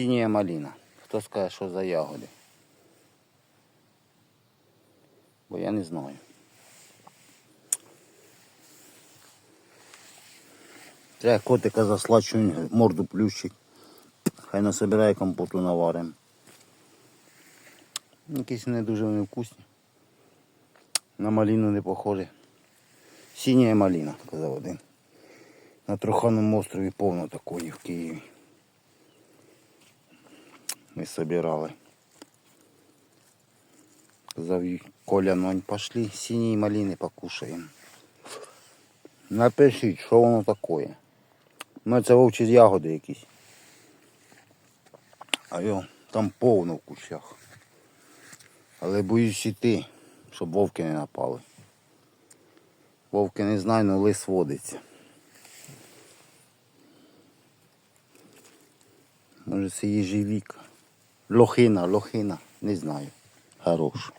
Синяя малина. Хто скаже, що за ягоди? Бо я не знаю. Треба котика заслати, морду плющить. Хай насобирає компоту наварим. Якісь не дуже вони вкусні. На малину не похожі. Синяя малина, казав один. На Труханому острові повно такої в Києві. Ми собирали. Їй, Коля, ну пошли синие малины покушаем. Напишіть, що воно таке. Ну це вовчі ягоди якісь. А йо, там повно в кущах. Але боюсь іти, щоб вовки не напали. Вовки не знаю, але лис водиться. Може це їжевіка. Лохина, лохина, не знаю. Хорош.